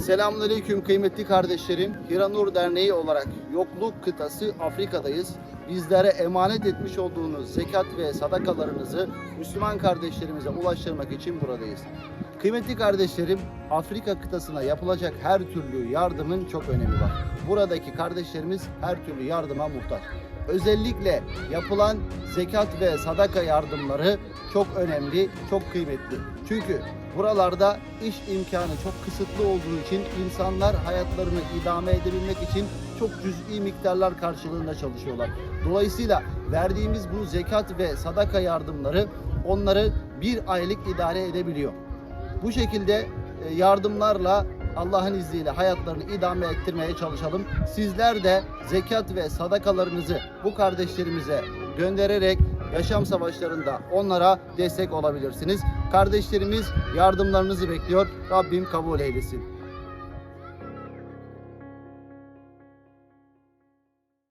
Selamünaleyküm kıymetli kardeşlerim. Hiranur Derneği olarak yokluk kıtası Afrika'dayız. Bizlere emanet etmiş olduğunuz zekat ve sadakalarınızı Müslüman kardeşlerimize ulaştırmak için buradayız. Kıymetli kardeşlerim, Afrika kıtasına yapılacak her türlü yardımın çok önemi var. Buradaki kardeşlerimiz her türlü yardıma muhtaç. Özellikle yapılan zekat ve sadaka yardımları çok önemli, çok kıymetli. Çünkü buralarda iş imkanı çok kısıtlı olduğu için insanlar hayatlarını idame edebilmek için çok cüz'i miktarlar karşılığında çalışıyorlar. Dolayısıyla verdiğimiz bu zekat ve sadaka yardımları onları bir aylık idare edebiliyor. Bu şekilde e, yardımlarla Allah'ın izniyle hayatlarını idame ettirmeye çalışalım. Sizler de zekat ve sadakalarınızı bu kardeşlerimize göndererek yaşam savaşlarında onlara destek olabilirsiniz. Kardeşlerimiz yardımlarınızı bekliyor. Rabbim kabul eylesin.